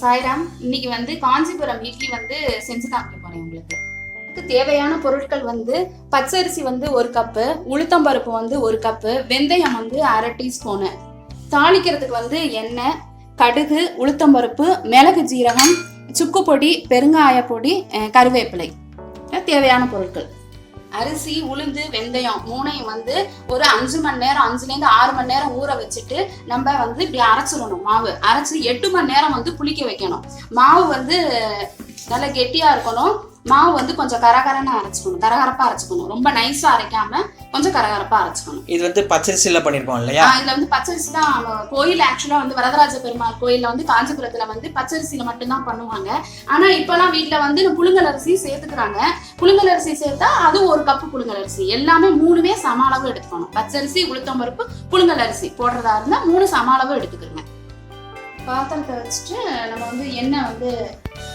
சாய்ராம் இன்னைக்கு வந்து காஞ்சிபுரம் இட்லி வந்து செஞ்சு காமிக்க போறேன் உங்களுக்கு. தேவையான பொருட்கள் வந்து பச்சரிசி வந்து ஒரு கப்பு உளுத்தம்பருப்பு வந்து ஒரு கப்பு வெந்தயம் வந்து அரை டீஸ்பூனு தாளிக்கிறதுக்கு வந்து எண்ணெய் கடுகு உளுத்தம்பருப்பு மிளகு ஜீரகம் சுக்கு பொடி பெருங்காய பொடி கருவேப்பிலை. தேவையான பொருட்கள். அரிசி உளுந்து வெந்தயம் மூணையும் வந்து ஒரு அஞ்சு மணி நேரம் அஞ்சுலேருந்து ஆறு மணி நேரம் ஊற வச்சுட்டு நம்ம வந்து இப்படி அரைச்சிடணும் மாவு. அரைச்சி எட்டு மணி நேரம் வந்து புளிக்க வைக்கணும். மாவு வந்து நல்லா கெட்டியா இருக்கணும். மாவு வந்து கொஞ்சம் கரகரன்னு அரைச்சிக்கணும். கரகரப்பா அரைச்சிக்கணும். ரொம்ப நைஸா அரைக்காம கொஞ்சம் கரகரப்பா அரைச்சிக்கணும். இது வந்து பச்சரிசியில பண்ணிருக்கோம் இல்லையா? இதுல வந்து பச்சரிசி தான் கோயில் ஆக்சுவலா வந்து வரதராஜ பெருமாள் கோயில்ல வந்து காஞ்சிபுரத்துல வந்து பச்சரிசியில மட்டும்தான் பண்ணுவாங்க. ஆனா இப்பெல்லாம் வீட்ல வந்து புழுங்கல் அரிசி சேர்த்துக்கிறாங்க. புழுங்கல் அரிசி சேர்த்தா அது ஒரு கப்பு புழுங்கல் அரிசி. எல்லாமே மூணுமே சம அளவு எடுத்துக்கணும். பச்சரிசி உளுத்தம்பருப்பு புழுங்கல் அரிசி போடுறதா இருந்தா மூணு சம அளவு எடுத்துக்கிறோங்க பாத்திரத்தை வச்சுட்டு நம்ம வந்து எண்ணெய் வந்து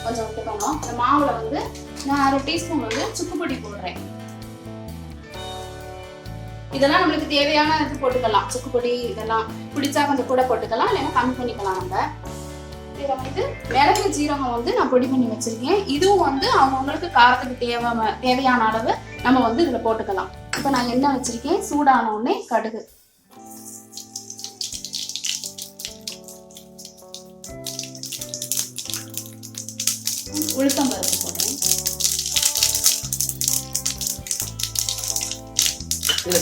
கொஞ்சம் விட்டுக்கணும் இந்த மாவுல வந்து நான் அரை டீஸ்பூன் வந்து சுக்குப்பொடி போடுறேன். இதெல்லாம் நம்மளுக்கு தேவையான இது போட்டுக்கலாம். சுக்குப்பொடி இதெல்லாம் பிடிச்சா கொஞ்சம் கூட போட்டுக்கலாம். இல்லைன்னா கம்மி பண்ணிக்கலாம் நம்ம. வந்து மிளகு ஜீரகம் வந்து நான் பொடி பண்ணி வச்சிருக்கேன். இதுவும் வந்து அவங்கவுங்களுக்கு காரத்துக்கு தேவை தேவையான அளவு நம்ம வந்து இதில் போட்டுக்கலாம். இப்போ நான் எண்ணெய் வச்சிருக்கேன். சூடான உடனே கடுகு. உளுத்தம் பருப்பு போடுறேன்.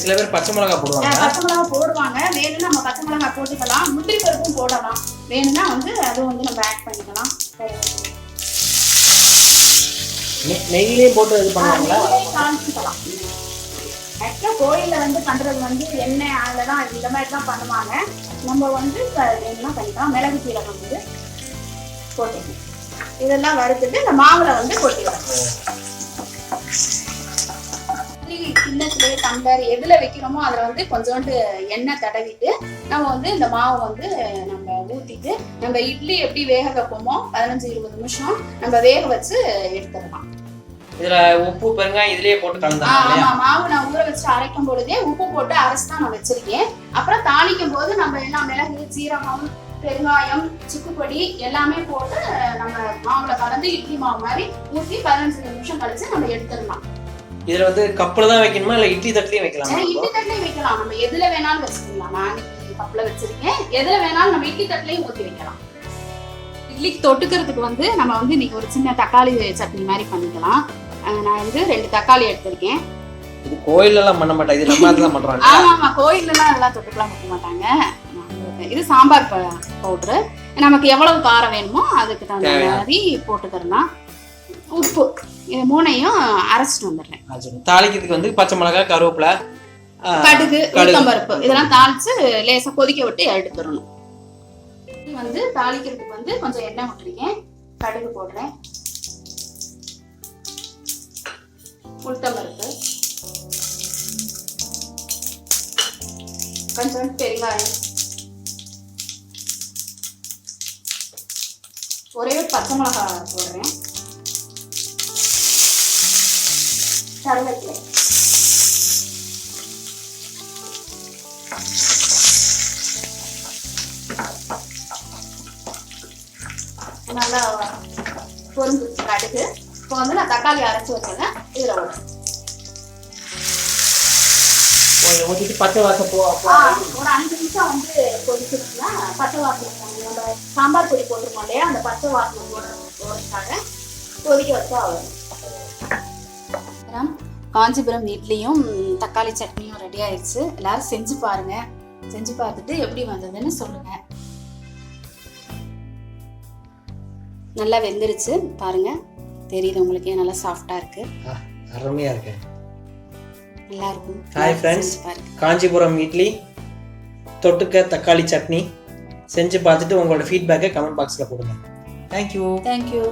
சில பேர் பச்சை மிளகாய் போடுவாங்க. பச்சை மிளகா போடுவாங்க. வேணும்னா நம்ம பச்சை மிளகா போட்டுக்கலாம். முந்திரி பருப்பும் போடலாம். வேணும்னா வந்து அதுவும் வந்து நம்ம ஆட் பண்ணிக்கலாம். நெ- நெய்யிலையும் போட்டு இது பண்ணுவாங்களா? காமிச்சிக்கலாம் ஆக்சுவலாக கோயிலில் வந்து பண்ணுறது வந்து எண்ணெய் அதில் தான் இந்த மாதிரி தான் பண்ணுவாங்க. நம்ம வந்து வேணும்னா பண்ணிக்கலாம். மிளகு சீரகம் வந்து போட்டுக்கணும் இதெல்லாம் வறுத்துட்டு இந்த மாவில் வந்து கொட்டிடலாம் கிண்ணத்துலேயே டம்ளர் எதில் வைக்கிறோமோ அதில் வந்து கொஞ்சோண்டு எண்ணெய் தடவிட்டு நம்ம வந்து இந்த மாவை வந்து நம்ம ஊற்றிட்டு நம்ம இட்லி எப்படி வேக வைப்போமோ பதினஞ்சு இருபது நிமிஷம் நம்ம வேக வச்சு எடுத்துடலாம். இதுல உப்பு பெருங்காயம் இதுலயே போட்டு இல்லையா? ஆமா மாவு நான் ஊற வச்சு அரைக்கும் பொழுதே உப்பு போட்டு அரைச்சு தான் நான் வச்சிருக்கேன். அப்புறம் தாளிக்கும் போது நம்ம எல்லாம் மிளகு சீரகம் பெருங்காயம் சுக்குப்பொடி எல்லாமே போட்டு நம்ம மாவுல கலந்து இட்லி மாவு மாதிரி ஊற்றி பதினஞ்சு நிமிஷம் கழிச்சு நம்ம எடுத்துடலாம். இதுல வந்து கப்புல தான் வைக்கணுமா? இல்ல இட்லி தட்டுலயும் வைக்கலாமா? இட்லி தட்டுலயும் வைக்கலாம். நம்ம எதுல வேணாலும் வச்சுக்கலாம். நான் கப்ல வச்சிருக்கேன். எதுல வேணாலும் நம்ம இட்லி தட்டுலயும் ஊற்றி வைக்கலாம். இட்லிக்கு தொட்டுக்கிறதுக்கு வந்து நம்ம வந்து இன்னைக்கு ஒரு சின்ன தக்காளி சட்னி மாதிரி பண்ணிக்கலாம். அஹ் நான் வந்து ரெண்டு தக்காளி எடுத்திருக்கேன். இது கோயில்ல எல்லாம் பண்ண மாட்டாங்க இது நம்ம தான் பண்றோம் ஆமா ஆமா. கோயில்ல எல்லாம் அதெல்லாம் தொட்டுக்கலாம் வைக்க மாட்டாங்க. இது சாம்பார் பவுடரு நமக்கு எவ்வளவு காரம் வேணுமோ அதுக்கு தகுந்த. மாதிரி போட்டுக்கிறலாம் உப்பு. இது மூணையும் அரைச்சிட்டு வந்துடுறேன். தாளிக்கிறதுக்கு வந்து பச்சை மிளகாய் கருவேப்பிலை கடுகு. உளுத்தம்பருப்பு இதெல்லாம் தாளிச்சு லேசா கொதிக்க விட்டு எடுத்துடணும் வந்து தாளிக்கிறதுக்கு வந்து கொஞ்சம் எண்ணெய் விட்டுருக்கேன் கடுகு போடுறேன். உளுத்தம்பருப்பு. கொஞ்சம் பெருங்காயம். ஒரே பச்சை மிளகாய் போடுறேன். கருவேப்பிலை. நல்லா பொருந்து கடுகு. இப்போ வந்து நான் தக்காளி அரைச்சி வச்சேன்னா இதில் விடுறேன் கொஞ்சம் ஊத்திட்டு பச்சை வாசம் போ ஒரு அஞ்சு நிமிஷம் வந்து கொதிச்சிருச்சுன்னா பச்சை போடணும். நம்ம சாம்பார் பொடி போட்டிருக்கோம் இல்லையா? அந்த பச்சை போடுற போடுறதுக்காக கொதிக்க வச்சா வரும். காஞ்சிபுரம் இட்லியும் தக்காளி சட்னியும் ரெடி ஆயிடுச்சு எல்லாரும் செஞ்சு பாருங்க. செஞ்சு பார்த்துட்டு எப்படி வந்ததுன்னு சொல்லுங்க. நல்லா வெந்துருச்சு. பாருங்க. தெரியுது உங்களுக்கே நல்லா சாஃப்டா இருக்கு. அருமையா இருக்கு. நல்லா இருக்கும். செஞ்சு பாருங்க காஞ்சிபுரம் இட்லி தொட்டுக்க தக்காளி சட்னி செஞ்சு பார்த்துட்டு உங்களோட ஃபீட்பேக்கை கமெண்ட் பாக்ஸில் கொடுங்க தேங்க்யூ தேங்க்யூ